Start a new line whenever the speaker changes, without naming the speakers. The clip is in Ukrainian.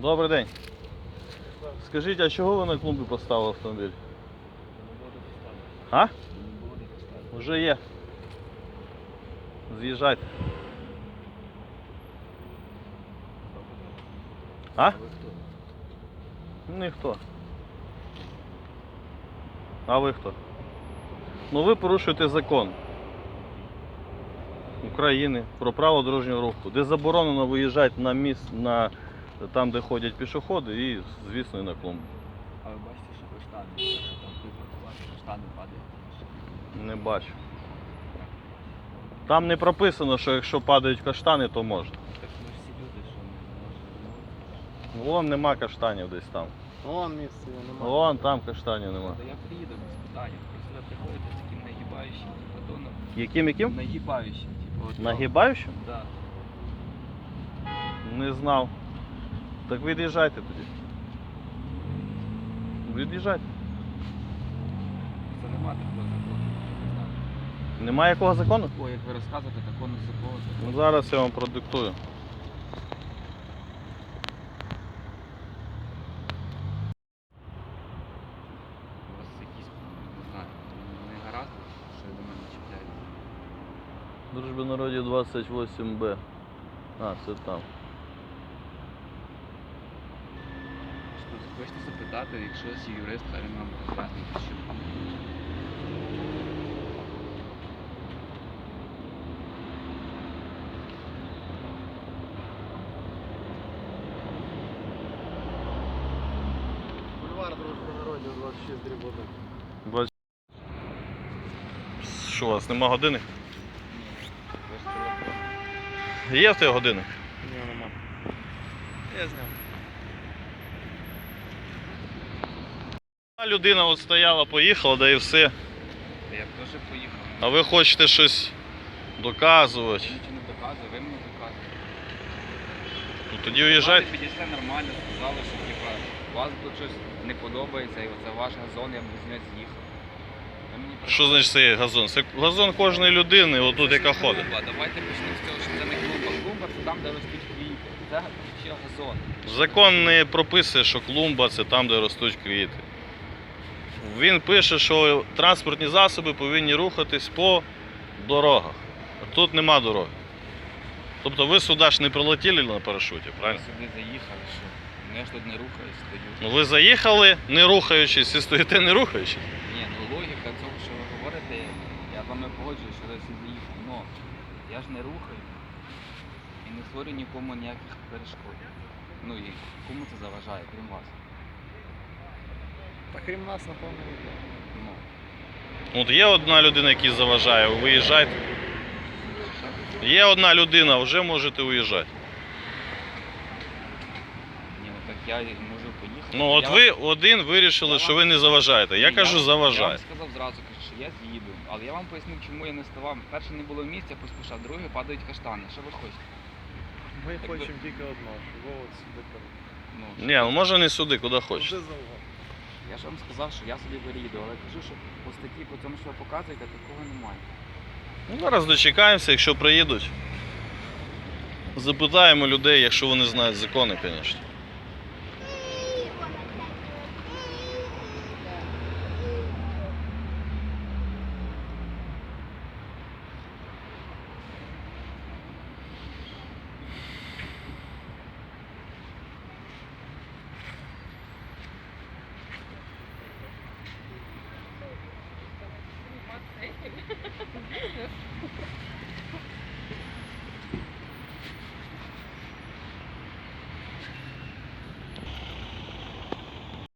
Добрий день. Скажіть, а чого ви на клумбі поставили автомобіль? А? Вже є. З'їжджайте. А? Ніхто. А ви хто? Ну ви порушуєте закон України про право дорожнього руху, де заборонено виїжджати на міст на там, де ходять пішоходи, і, звісно, і на клумбу.
А ви бачите, що каштани, якщо там припаркувати, каштани падають.
Не бачу. Там не прописано, що якщо падають каштани, то можна.
Так ми ж всі люди, що не можемо.
Вон нема каштанів десь там.
Вон місце немає.
Вон там каштанів нема.
Та я приїду без питання. Просто приходите з таким нагибаючим батоном.
Яким яким?
Нагибаючим, типу. от
Нагибаючим?
Да.
Не знав. Так від'їжджайте тоді. Від'їжджайте.
Це нема такого закону.
Немає якого закону?
О, як ви розказуєте, такого не закону.
Ну, зараз я вам продиктую.
У вас якісь, не знаю, не гаразд, що до мене чіпляється.
Дружби народів 28Б. А, це там.
Що, Хочете запитати, якщо є юрист, хай він вам роз'яснить, що
Бульвар дружби народів 26 дріб 1.
20. Що у вас нема години? Є в тебе години?
Ні, нема. Я зняв.
Людина от стояла, поїхала, да і все.
Я б теж поїхав.
А ви хочете щось доказувати.
Я нічого не доказую, ви мені доказуєте.
Ну тоді уїжджайте.
Ви підійшли нормально, сказали, що типа, вас тут щось не подобається, і оце ваш газон, я б з нього з'їхав.
Що значить це є газон? Це газон кожної людини, отут яка ходить.
Давайте почнемо з цього, що це не клумба. Клумба це там, де ростуть квіти. Це ще газон.
Закон не прописує, що клумба це там, де ростуть квіти. Він пише, що транспортні засоби повинні рухатись по дорогах. А тут нема дороги. Тобто ви сюди ж не прилетіли на парашуті,
Ви
правильно?
сюди заїхали, що я ж тут не рухаюсь, стою.
Ну ви заїхали не рухаючись і стоїте не рухаючись.
Ні, ну логіка цього, що ви говорите, я з вами погоджуюсь, що я сюди заїхав. Но я ж не рухаю і не створюю нікому ніяких перешкод. Ну і кому це заважає, крім вас.
Крім нас, напевно, ніхто.
Ну,
От є одна людина, яка заважає, виїжджайте. Є одна людина, вже можете уїжджати.
ні, ну так я можу поїхати.
Ну от
Я
ви один вирішили, що ви не заважаєте. Я
Ні,
кажу,
Я
заважає.
вам сказав зразу, кажу, що я з'їду. Але я вам пояснив, чому я не ставав. Перше не було місця, поспішав, друге падають каштани. Що ви хочете?
Ми
Так
хочемо тільки одного, щоб ви сюди.
Ну,
Ні, ну може не сюди, куди хочете.
Я ж вам сказав, що я собі виріду, але кажу, що по статті, по тому, що ви показуєте, такого немає.
Ну, зараз дочекаємося, якщо приїдуть. Запитаємо людей, якщо вони знають закони, звісно.